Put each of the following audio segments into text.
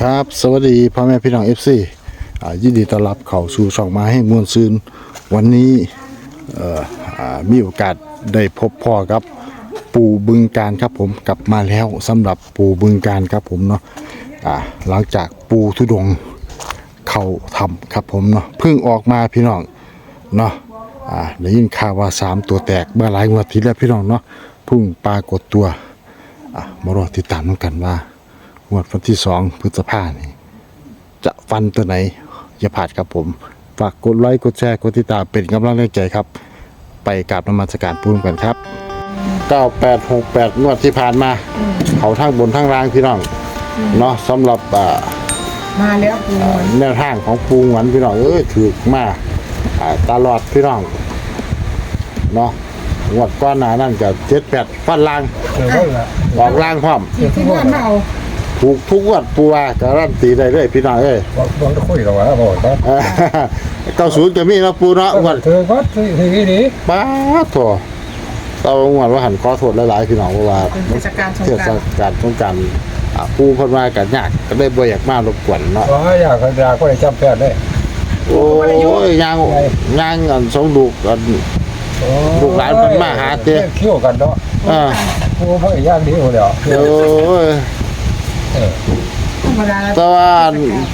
ครับ สวัสดีพ่อแม่พี่น้องเอฟซียินดีต้อนรับเข้าสู่ช่องมาให้มวลซืนวันนี้มีโอกาสได้พบพ่อกับ ปู่บึงการครับผมกลับมาแล้วสำหรับปู่บึงการครับผมเนาะหลังจากปู่ทุดงเขาทำครับผมเนาะเพิ่งออกมาพี่น้องเนาะได้ยินข่าวว่าสามตัวแตกเมื่อหลายงวดที่แล้วพี่น้องเนาะเพิ่งปรากฏตัวมารอติดตามกันว่า งวดวันที่สองพฤษภานี่จะฟันตัวไหน อย่าพลาดครับผม ฝากกดไลค์กดแชร์กดติดตามเป็นกำลังใจครับ ไปกราบนมัสการปูนกันครับ 9868 งวดที่ผ่านมา เขาทั้งบนทั้งล่างพี่น้องเนาะสำหรับอ่ามาแล้วปูนวลแนวทางของปูหวันพี่น้องเอ้ยถือมาอ่าตลอดพี่น้องเนาะงวดก้อนหนานั่นก็78ฟันล่างเจอก็ละออกล่างพร้อมที่ที่บ้านมาเอา ถูกทุกงวดปูว่าการันตีได้เลยพี่น้องเอ้ยบอกบอกจะคุยกับว่าบอกว่าเก้าศูนย์จะมีนะปูเนาะงวดเธอก็ทีนี้ดีป้าดโถเรางวดว่าหันขอโทษหลายๆพี่น้องเพราะว่าเป็นเทศกาลสงเทกศรานต์กาลสงกรารปูเคนมากันยากก็ได้บ่อยากมารบกวนเนาะว่าอยากให้ดาก็ได้จำแพทย์ได้โอ้ยยางยางอันสองลูกอัน ลูกหลานมันมาหาเจ้เขี้ยวกันเนาะอ่ากูพ่อไอ้ย่างดีหัวเดียวโอ้ย ธรรมดาแต่ว่า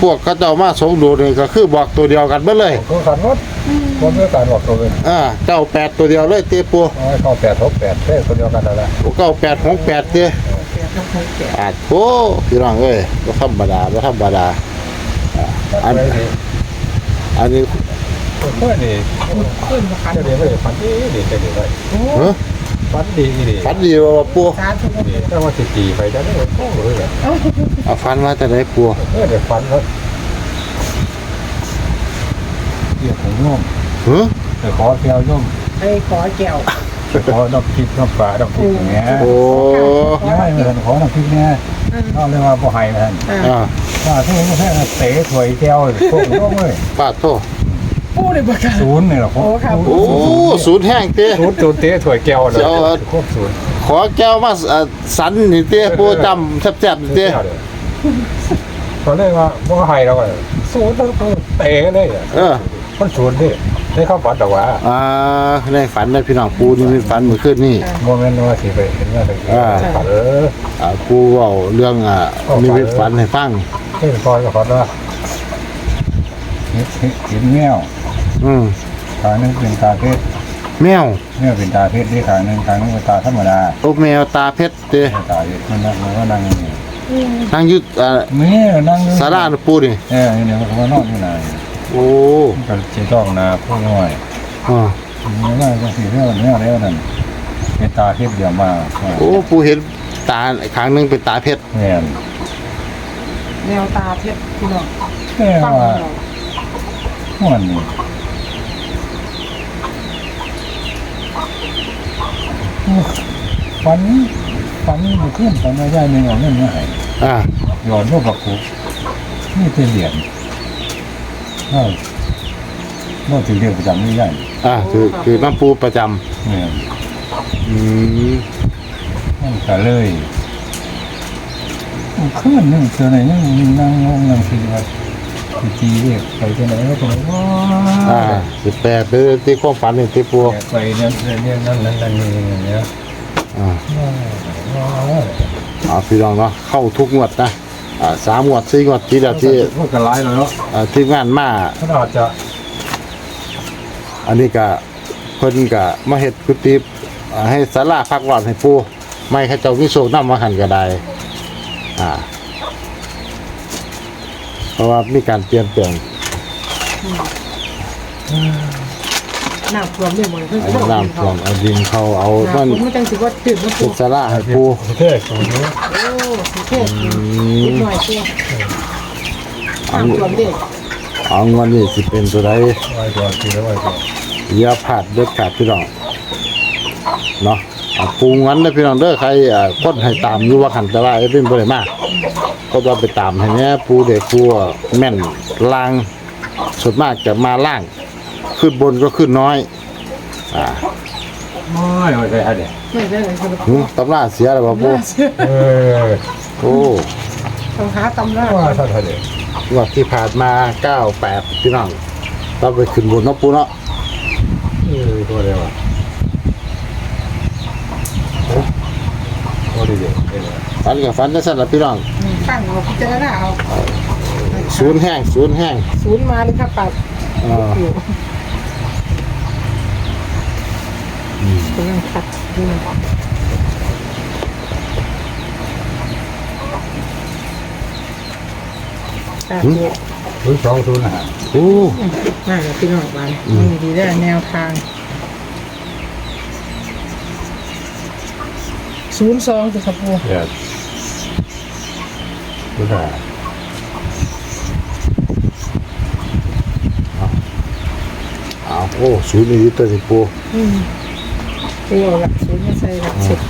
พวกเขาเจ้ามาสองดูนี่ก็คือบอกตัวเดียวกันเบิดเลยกูขันรถผมไม่การบอกตัวเองอ่าเก้าแปดตัวเดียวเลยเตี้ยปูเอาให้เข้าแปดทบแปดเท่คนเดียวกันนั่นแหละเก้าแปดหกแปดเตี้ยแปดต้องคงแปดอาจโอ้พี่น้องเอ้ยบ่ธรรมดาบ่ธรรมดาอันนี้อันนี้เพื่อนนี่ขึ้นมาขันจะดีไม่ฝันดีดีจะดีไว้โอ้เฮ้ย ฝันดีดีฟันดีว่าปูสาธุดีถ้าว่าสิตีไปจะได้โอ้เลยเอาฟันมาแต่ไหนปูเออเดี๋ยวฝันรถเกี่ยวของโยมเฮ้ยเดี๋ยวขอเที่ยวโยมไอ้ขอแก้วขอดอกพริกดอกปลาดอกพริกอย่างเงี้ยโอ้ยังไม่เหมือนขอดอกพริกเนี่ยนอกเรียกว่าบ่ให้ท่านอ่าอ่าถ้าที่ไม่ใช่เตะถวยแก้วพวกน้องเลยป้าโต ปูได้ประกาศศูนย์นี่หรอโอ้ครับโอ้ศูนย์แห้งเตี้ยศูนย์ศูนย์เตะถวยแก้วเลยครบศูนย์ขอแก้วมาเอ่อสันนี่เตี้ยปูจำแซ่บๆนี่เตี้ยเขาเรียกว่าบ่ให้เราก็ศูนย์ต้องเตะเลยเออมันศูนย์ดิได้เข้าฝันแต่ว่าอ่าในฝันได้พี่น้องปูนี่มีฝันเมื่อคืนนี่ โมเมนต์ว่าสิไปเห็นว่าตะกี้เอออ่าปูเว้าเรื่องอ่ามีวิฝันให้ฟังเฮ้ยพอก็พอแล้วเห็นแมว อืมขานึงเป็นตาเพชรแมวแมวเป็นตาเพชรที่ขานึงขานึงเป็นตาธรรมดาโอ้แมวตาเพชรเตี้ยตาเพชรมันนั่งมันก็นั่งนี่นั่งอยึดอ่าแม่นั่งสาราน่ะปูนี่เออเนี่ยมันก็นอนอยู่ไหนโอ้ก็จะต้องนาพวกน้อยอ่านี่ว่าก็สิเรื่องนี้แล้วนั่นเป็นตาเพชรเดียวมาโอ้ปูเห็นตาครั้งหนึงเป็นตาเพชรแม่นแนวตาเพชรพี่น้องแต่ฟังว่าเราวันนี้ ฝันฝันมันขึ้นฝันว่าย่ายหนึ่งเอาเงินมาให้อ่าหยอดรูปประคุนี่เป็นเหรียญเออว่าถือเรียกประจำไม่ย่ายอ่าคือคือน้ำปูประจำเนี่ยอืมมันก็เลยมันขึ้นนึงเจอไหนนั่งนั่งงงนั่งคิดว่าสิ จีเรียกไปที่ไหนก็ไปว้าอ่าสิบแปดเป็นที่ความฝันนี่ที่ปูไปนี่ยเนี่นั่นนั่นนั่นนี่อย่างเงี้ยอ่าว้าวอ่าพี่น้องเนาะเข้าทุกงวดนะอ่าสามงวดสี่งวดที่แล้วที่พวกกระไรเลยเนาะอ่าที่งานมาเขาอาจจะอันนี้ก็เพิ่นก็มาเฮ็ดกุฏิอ่าให้ศาลาพักร้อนให้ปูไม่ให้เจ้าวิโชคนำมาหันก็ได้อ่า เพราะว่ามีการเปลี่ยนแปลงน้ำท่วมเนี่ยมันเพิ่งเอาจะน้ำท่วมเอาดินเข้าเอาน้ำมันท่วมมันจังสิว่าตื่นมาเป็ปูนศาลาให้ปูประเทศตรงนี้โอ้สุเทพนิดหน่อยเชี่ยน้ำท่วมเด็กเอาเงินนี่สิเป็นตัวใดไว้ก่อนทีละไว้ก่อนอย่าพลาดเด็ดขาดพี่น้องเนาะเอาปูงันเด้อพี่น้องเด้อใครอ่าคนให้ตามอยู่ว่าขันแต่ว่าเอ้ยเป็นบ่ได้มาก็ว่าไปตามให้แหน่ปูเด็กปูอะแม่นล่างส่วนมากจะมาล่าง ขึ้นบนก็ขึ้นน้อย อ่าไม่ไม่ใช่ฮะเด็กไม่ได้เลยคนละหึตำราเสียแล้วบ่ปูเออโอ้ต้องหาตำราว่าเท่าไหร่งวดที่ผ่านมา98พี่น้องต้องไปขึ้นบนเนาะปูเนาะเออตัวเดียวอะ โอ้ดีเดียวเออฟันกับฟันได้สั่นละพี่น้องอืมตั้งเอาพิจารณาเอาศูนย์แห้งศูนย์แห้งศูนย์มาเลยครับปัดเอออยู่กำลังขัดดูหน่อยอะเดี๋ยวศูนย์สองศูนย์ห้าโอ้ น่าจะพี่น้องบ้านนี่ดีได้แนวทาง ศูนย์สองสิครับปูเดี๋ยวศูนย์ห้าเอาโอ้ศูนย์นี่ตัวสิปูอืมปูเอาหลักศูนย์มาใส่หลักสิบ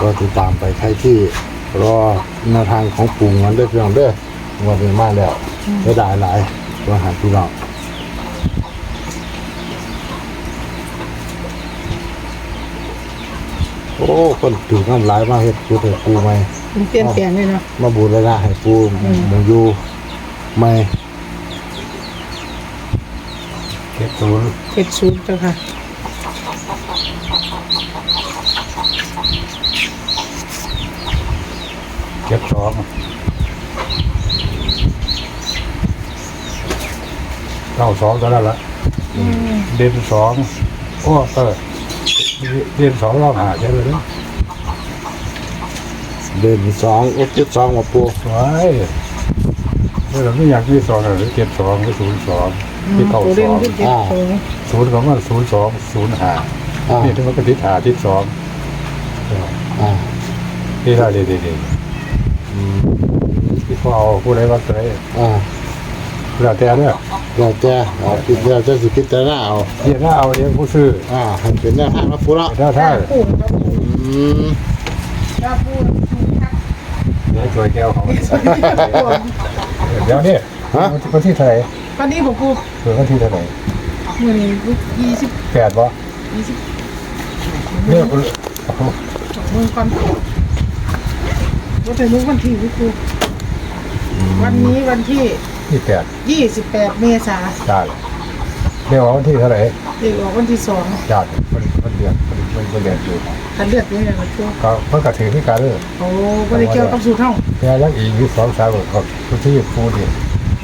ก็ติดตามไปใครที่ รอแนวทางของปู่งั้นได้อพี่น้องเด้อวันนี้มาแล้วได้ได้หลายตัวหารพี่น้องโอ้คนถือน้ำลายมาเฮ็ดปูเถอะปูไหมมันเปลี่ยนแปลงเลยเนาะมาบูรณะให้ปูหมองอยู่ไหมเจ็ดศูนย์เจ็ดศูนย์เจ้าค่ะ เจ็ดสองเก้าสองตัวนั้นละเด่นสองโอ้เออเด่นสองรอบหาใช่ไหมเนี่ยเดินสองโอ้เจ็ดสองมาปูไว้เมื่อเราไม่อยากที่สองเลยเจ็ดสองก็ศูนย์สองที่เก้าตัวสเล่นองที่เจ็ดสองศูนย์ของมันศูนย์สองศูนย์ห้าอ่านี่ที่มันก็ติดหาติดสองอ่าที่ได้ดีดี ที่พ่อเอาผู้ใดว่าใครอ่าแล้วแต่เนี่ยเราจะเอาพิจารณาจะสิพิจารณาเอาเดี๋ยวถ้าเอาเองผู้ซื้ออ่าให้เป็นแนวทางนะปูเนาะถ้าถ้าปูครับอืมถ้าปูครับเดี๋ยวช่วยแก้วของเดี๋ยวนี่วันที่เท่าไหร่ตอนนี้ผมปูเกิดวันที่เท่าไหร่มือนี้ยี่สิบแปดวะยี่สิบเนี่ยมือก่อน ว่าแต่นึกวันที่พี่ปูวันนี้วันที่ที่แปดยี่สิบแปดเมษาจ่ายเรียกว่าวันที่เท่าไหร่เด็กออกวันที่สองจ่ายมันมันเดือนมันมันเดือนอยู่คันเลือดยังไงครับปูก็เพิ่งกระถือที่การเลยโอ้ไม่ได้เกี่ยวกับสูตรเท่าแค่ยังอีกที่สองสามก็ทุกที่พูดดิ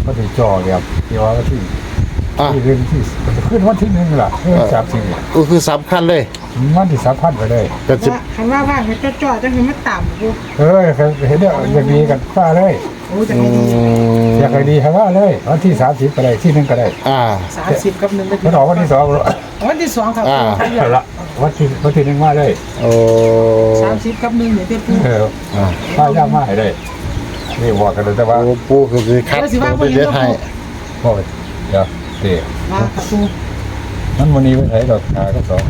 ก็ถือจ่อเนี่ยเกี่ยวว่าที่ อ่าที่เรื่องที่ขึ้นวันที่หนึ่งล่ะเรื่องสามสิบก็คือสำคัญเลยมันที่สามพันไปเลย ก็สิว่าคันว่าว่างมันจ่อๆจะเห็นมันต่ำปูเอ้ยเห็นเนี่ยอย่างดีกันฟ้าเลย โอ้จะอืให้ดีมอยากให้ดีครับว่าเลย วันที่สามสิบก็ได้ที่หนึ่งก็ได้อ่า สามสิบกับหนึ่งมันออกวันที่สองวันที่สองครับอ่า เอาละวันที่วันที่หนึ่งมาเลยโอ้สามสิบกับหนึ่งเนี่ยเต็มปูเอออ่าถ้ายากมากให้ได้นี่บอกกันเลยแต่ว่าโอ้ปูคือสิคัดตัวไปเด็ดให้โอ้ยเดี๋ยวเดี๋ยวมาครับปูมันวันนี้ไม่ใช่ดอกขาก็สอง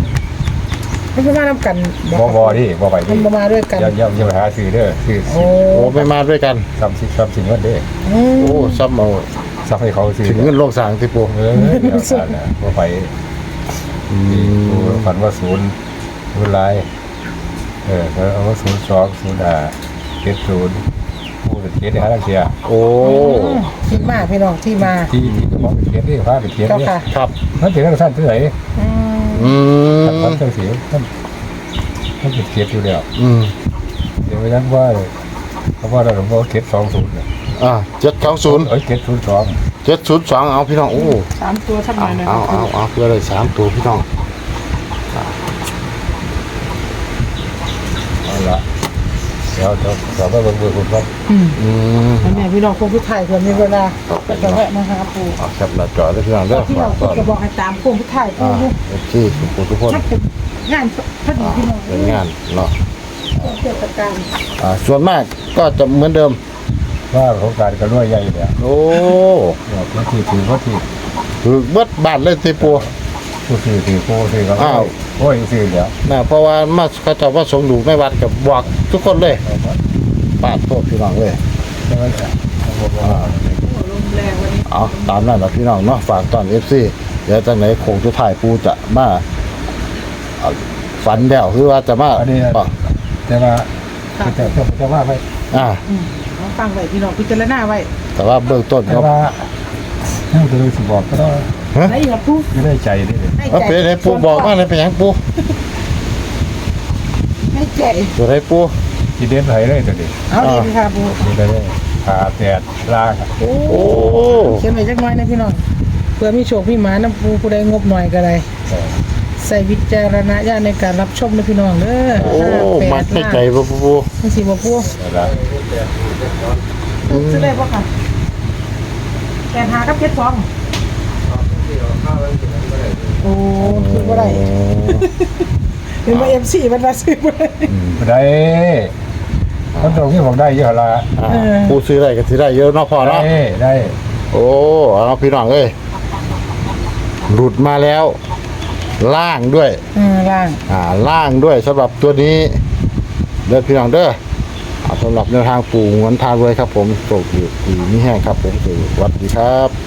ไม่ใช่มาทำกันบอบอที่บอไปมัที่นมามาด้วยกันอย่าอย่าอย่าไปหาซื้อเด้อซื้อโอ้โอ้ไม่มาด้วยกันทำสิ่งทำสิ่งวันเด้ออืมโอ้ซ้ำเอาซักให้เขาซื้อถึงเงินโลกสร้างที่ปูเออเดี๋ยวอ่านนะบอไปอืมฝันว่าศูนย์ศูนย์ลายเออแล้วเอาว่าศูนย์สองศูนย์ห้าเจ็ดศูนย์ พูดเจ็ดได้ห้าลังเทียโอ้ที่มาพี่น้องที่มาที่ที่ก็มองเป็นเจ็ดนี่พาเป็นเจ็ดเจ้านี่ค่ะครับมันเป็นสั้นท่าไหร่อืมอืมท่านเจ้าเสียท่านท่านเป็นเจ็ดอยู่แล้วอืมเดี๋ยวไปนั้นว่าเขาว่าเราหลวงพ่อเจ็ดสองศูนย์เนี่ยอ่าเจ็ดสองศูนย์เอ้ยเจ็ดศูนย์สองเจ็ดศูนย์สองเอาพี่น้องโอ้สามตัวทับเอามานะเอาเอาเอาเพื่อเลยสามตัวพี่น้อง เอาละ เดี๋ยวเราเราก็เบิ่งเบิ่งคุณครับอืมอืมอันนี้พี่น้องคงพิไทยเพื่อมีเวลาแต่จะแวะมาหาปู่เอาแคปหน้าจอได้พี่น้องเด้อที่เราฝากก่อนจะบอกให้ตามคงพิไทยอ่าปู่โอเคทุกคนทุกคนถ้าเป็นงานพอดีพี่น้องเป็นงานเนาะเทศกาลอ่าส่วนมากก็จะเหมือนเดิม ว่าโครงการกันด้วยใหญ่เนี่ยโอ้เนี่ยพื้นที่ถือพื้นที่คือเบิดบ้านเลยที่ปูผู้ซื้อถือผู้ซื้อก็อ้าว โอ้ยซื้อเดี๋ยวนะเพราะว่ามาเขาเจะว่าสงดูไม่วัดกับบอกทุกคนเลยเอามาปาดโทษพี่น้องเลยใช่ไหมเนี่ยเอาบอกว่าลมแรงวันนี้เอาตามนั้นนะพี่น้องเนาะฝากตอนเอฟซีเดี๋ยวจังไหนโคงจะถ่ายปูจะมาเอาฝันแล้วคือว่าจะมาอันนี้อะแต่ว่าจะจะจะว่าไปอ่า อืมเอาฟังไว้พี่น้องพิจารณาไว้แต่ว่าเบื้องต้นแต่ก็ว่าถ้าจะรู้สิบอกก็ต้อง ไหนอยากพูดไม่ได้ใจนี่เลยให้เอาใจเป็นให้ปูบอกมาเลยเป็นหยังปูให้ใจตัวให้ปูกินเด็ดไหลเลยตัวนี้เอาดีค่ะปูกินได้เลยขาแตดลากอะโอ้โอ้เขียนไว้จักหน้อยนะพี่น้องเพื่อมีโชคมีหมาน้ำปูผู้ใดงบหน่อยก็ได้เออใส่วิจารณญาณในการรับชมนะพี่น้องเด้อโอ้มักไม่ใจปูปูปูทั้งสี่บ่ปูนั่นละซื้อได้ป่ะค่ะแกนหากับเจ็ดฟอง โอ้คือว่าไรเป็นว่าเอ็มซีมันมาซื้อมาได้ไม่ได้คนตรงนี้บอกได้เยอะละอ่าปูซื้อได้ก็ซื้อได้เยอะเนาะพอได้เนาะได้โอ้เอาพี่น้องเอ้ยหลุดมาแล้ว ล่างด้วย อืมล่างอ่าล่างด้วยสำหรับตัวนี้เด้อพี่น้องเด้อเอาสำหรับแนวทางปู่งวนทางรวยครับผมโชคดีดีนี่แห้งครับผมสวัสดีครับ